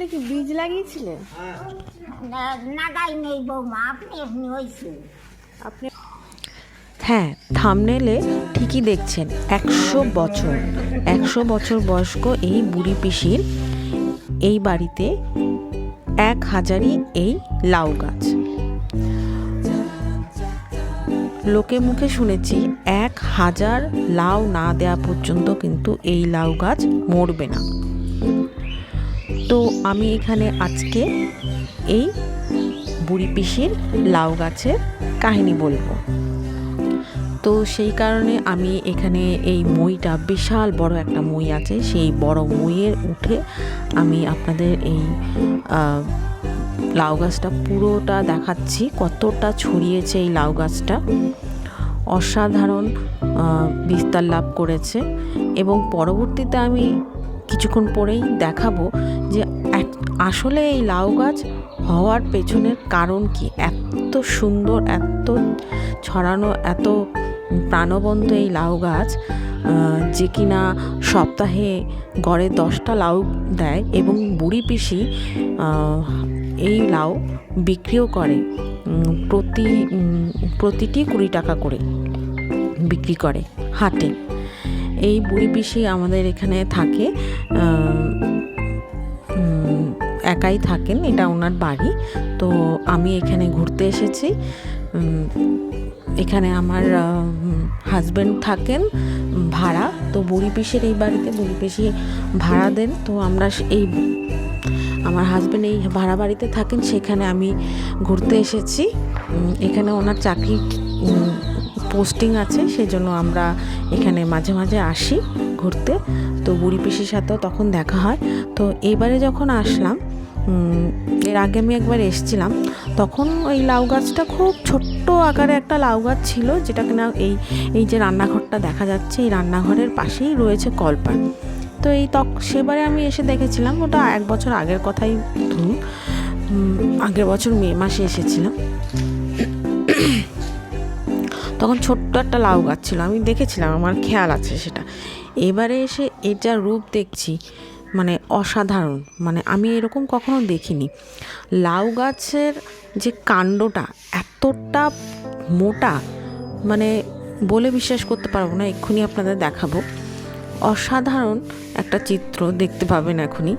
এটা কি বীজ লাগিয়েছিলেন? না না নেই বৌমা আপনি এমনি হয়েছে আপনি হ্যাঁ থামনেলে ঠিকই দেখছেন একশো বছর একশো বছর বয়স্ক এই বুড়ি পিসির এই বাড়িতে এক হাজারই এই লাউ গাছ। লোকে মুখে শুনেছি এক হাজার লাউ না দেওয়া পর্যন্ত কিন্তু এই লাউ গাছ মরবে না। তো আমি এখানে আজকে এই বুড়ি পিসির লাউ গাছের কাহিনী বলব। তো সেই কারণে আমি এখানে এই মইটা বিশাল বড় একটা মই আছে, সেই বড় মইয়ের উঠে আমি আপনাদের এই লাউ গাছটা পুরোটা দেখাচ্ছি, কতটা ছড়িয়েছে এই লাউ গাছটা। অসাধারণ বিস্তার লাভ করেছে এবং পরবর্তীতে আমি কিছুক্ষণ পরেই দেখাবো যে আসলে এই লাউ গাছ হওয়ার পেছনের কারণ কি? এত সুন্দর, এত ছড়ানো, এত প্রাণবন্ত এই লাউ গাছ যে কিনা সপ্তাহে গড়ে দশটা লাউ দেয় এবং বুড়ি পিসি এই লাউ বিক্রিও করে প্রতি প্রতিটি কুড়ি টাকা করে বিক্রি করে হাটে। এই বুড়ি পিসি আমাদের এখানে থাকে একাই থাকেন, এটা ওনার বাড়ি। তো আমি এখানে ঘুরতে এসেছি। এখানে আমার হাজব্যান্ড থাকেন, ভাড়া। তো বুড়ি পিসের এই বাড়িতে বুড়ি পিসি ভাড়া দেন। তো আমরা এই, আমার হাজব্যান্ড এই ভাড়া বাড়িতে থাকেন, সেখানে আমি ঘুরতে এসেছি। এখানে ওনার চাকরি পোস্টিং আছে, সেজন্য আমরা এখানে মাঝে মাঝে আসি ঘুরতে। তো বুড়ি পিসির সাথেও তখন দেখা হয়। তো এবারে যখন আসলাম এর আগে আমি একবার এসছিলাম, তখন ওই লাউ গাছটা খুব ছোট্ট আকারে একটা লাউ গাছ ছিল, যেটা কিনা এই এই যে রান্নাঘরটা দেখা যাচ্ছে, এই রান্নাঘরের পাশেই রয়েছে কলপার তো এই তক, সেবারে আমি এসে দেখেছিলাম, ওটা এক বছর আগের কথাই ধরুন আগের বছর মে মাসে এসেছিলাম। তখন ছোট্ট একটা লাউ গাছ ছিল, আমি দেখেছিলাম, আমার খেয়াল আছে সেটা। এবারে এসে এর যা রূপ দেখছি মানে অসাধারণ। মানে আমি এরকম কখনো দেখিনি। লাউ গাছের যে কাণ্ডটা এতটা মোটা মানে বলে বিশ্বাস করতে পারব না, এক্ষুনি আপনাদের দেখাবো। অসাধারণ একটা চিত্র দেখতে পাবেন এখনই।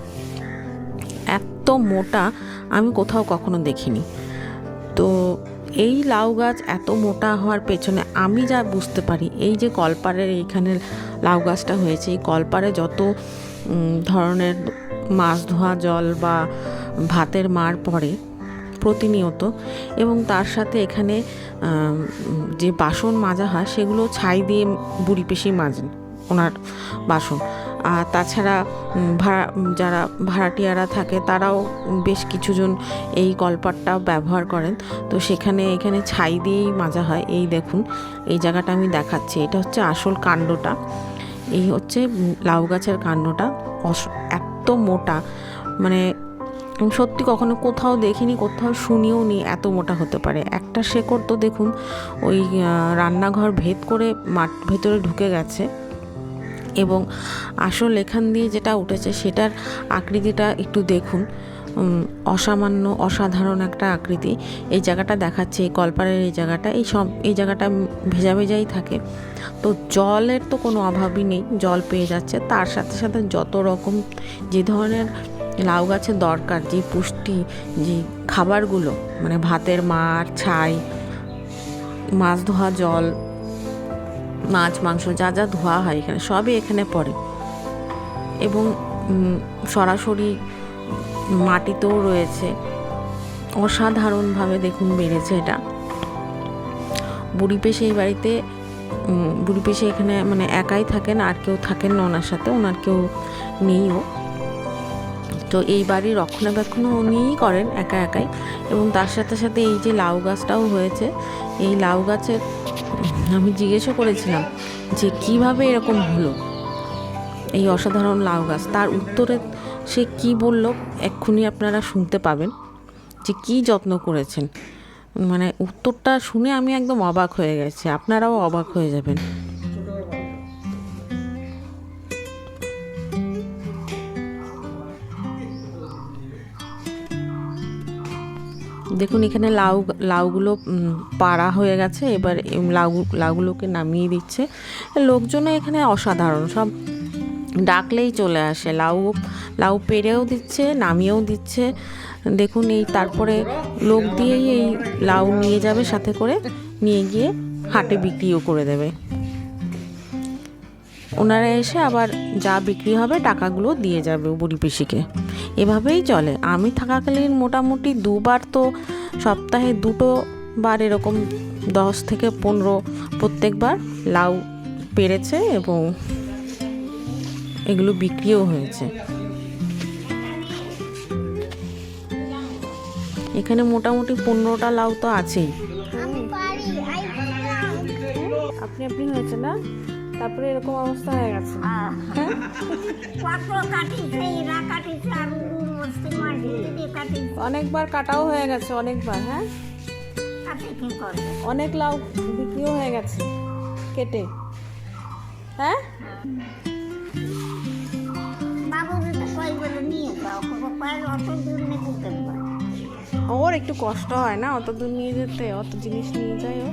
এত মোটা আমি কোথাও কখনো দেখিনি। তো এই লাউ গাছ এত মোটা হওয়ার পেছনে আমি যা বুঝতে পারি, এই যে কলপাড়ের এইখানে লাউ গাছটা হয়েছে, এই কলপাড়ে যত ধরনের মাছ ধোয়া জল বা ভাতের মার পড়ে প্রতিনিয়ত এবং তার সাথে এখানে যে বাসন মাজা হয় সেগুলো ছাই দিয়ে বুড়ি পেশি মাজেন ওনার বাসন। আর তাছাড়া ভাড়া, যারা ভাড়াটিয়ারা থাকে তারাও বেশ কিছুজন এই কলপাটটা ব্যবহার করেন। তো সেখানে, এখানে ছাই দিয়েই মাজা হয়। এই দেখুন, এই জায়গাটা আমি দেখাচ্ছি। এটা হচ্ছে আসল কাণ্ডটা। এই হচ্ছে লাউ গাছের কাণ্ডটা। এত মোটা। মানে আমি সত্যি কখনো কোথাও দেখিনি, কোথাও শুনিও নি এত মোটা হতে পারে। একটা শেকড় তো দেখুন, ওই রান্নাঘর ভেদ করে মাঠ ভেতরে ঢুকে গেছে। এবং আসল এখান দিয়ে যেটা উঠেছে, সেটার আকৃতিটা একটু দেখুন। অসামান্য, অসাধারণ একটা আকৃতি। এই জায়গাটা দেখাচ্ছে, এই কলপারের এই জায়গাটা, এই সব, এই জায়গাটা ভেজা ভেজাই থাকে। তো জলের তো কোনো অভাবই নেই, জল পেয়ে যাচ্ছে। তার সাথে সাথে যত রকম যে ধরনের লাউ গাছের দরকার, যে পুষ্টি, যে খাবারগুলো মানে ভাতের মার, ছাই, মাছ ধোয়া জল, মাছ, মাংস, যা যা ধোয়া হয় এখানে, সবই এখানে পড়ে। এবং সরাসরি মাটিতেও রয়েছে। অসাধারণভাবে দেখুন বেড়েছে এটা। বুড়ি পেশে এই বাড়িতে বুড়ি পেশে এখানে মানে একাই থাকেন, আর কেউ থাকেন না ওনার সাথে, ওনার কেউ নেইও। তো এই বাড়ির রক্ষণাবেক্ষণও উনিই করেন একা একাই। এবং তার সাথে সাথে এই যে লাউ গাছটাও হয়েছে, এই লাউ গাছের, আমি জিজ্ঞেসও করেছিলাম যে কীভাবে এরকম হলো, এই অসাধারণ লাউ গাছ। তার উত্তরে সে কি বলল এক্ষুনি আপনারা শুনতে পাবেন যে কি যত্ন করেছেন। মানে উত্তরটা শুনে আমি একদম অবাক হয়ে গেছি। আপনারাও অবাক হয়ে যাবেন। দেখুন, এখানে লাউ, লাউগুলো পাড়া হয়ে গেছে। এবার লাউ, লাউগুলোকে নামিয়ে দিচ্ছে। লোকজনও এখানে অসাধারণ। সব ডাকলেই চলে আসে। লাউ লাউ পেরেও দিচ্ছে, নামিয়েও দিচ্ছে। দেখুন এই তারপরে লোক দিয়েই এই লাউ নিয়ে যাবে, সাথে করে নিয়ে গিয়ে হাটে বিক্রিও করে দেবে। ওনারা এসে আবার যা বিক্রি হবে, টাকাগুলো দিয়ে যাবে বুড়ি পিসিকে। এভাবেই চলে। আমি থাকাকালীন মোটামুটি দুবার তো সপ্তাহে দুটো বার এরকম দশ থেকে পনেরো প্রত্যেকবার লাউ পেরেছে এবং এগুলো বিক্রিও হয়েছে। এখানে মোটামুটি পনেরোটা লাউ তো আছেই। আপনি আপনি হয়েছে না? তারপরে এরকম অবস্থা হয়ে গেছে। অনেকবার কাটাও হয়ে গেছে অনেকবার হ্যাঁ? অনেক লাউ বিক্রিও হয়ে গেছে কেটে। হ্যাঁ? ওর একটু কষ্ট হয় না, অত দূর নিয়ে যেতে, অত জিনিস নিয়ে যায় ও।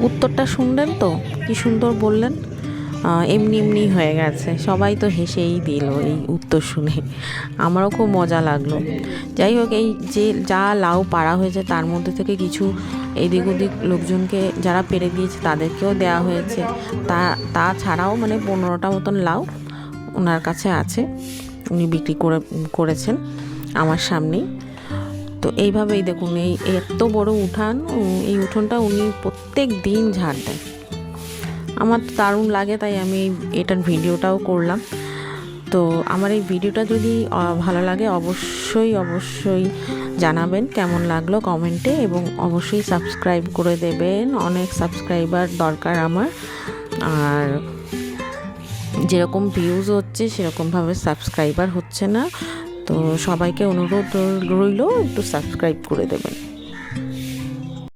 উত্তরটা শুনলেন তো? কি সুন্দর বললেন। এমনি এমনি হয়ে গেছে। সবাই তো হেসেই দিল এই উত্তর শুনে। আমারও খুব মজা লাগল। যাই হোক, এই যে যা লাউ পাড়া হয়েছে, তার মধ্যে থেকে কিছু এদিক ওদিক লোকজনকে যারা পেরে দিয়েছে তাদেরকেও দেওয়া হয়েছে। তা তাছাড়াও মানে পনেরোটা মতন লাউ ওনার কাছে আছে। উনি বিক্রি করে, করেছেন আমার সামনেই। তো এইভাবেই দেখুন, এই এত বড় উঠান এই উঠোনটা উনি প্রত্যেক দিন ঝাড় দেয়। আমার তো দারুণ লাগে, তাই আমি এটার ভিডিওটাও করলাম। তো আমার এই ভিডিওটা যদি ভালো লাগে অবশ্যই অবশ্যই জানাবেন কেমন লাগল কমেন্টে এবং অবশ্যই সাবস্ক্রাইব করে দেবেন। অনেক সাবস্ক্রাইবার দরকার আমার। আর যেরকম ভিউজ হচ্ছে, সেরকমভাবে সাবস্ক্রাইবার হচ্ছে না। তো সবাইকে অনুরোধ রইল, একটু সাবস্ক্রাইব করে দেবেন।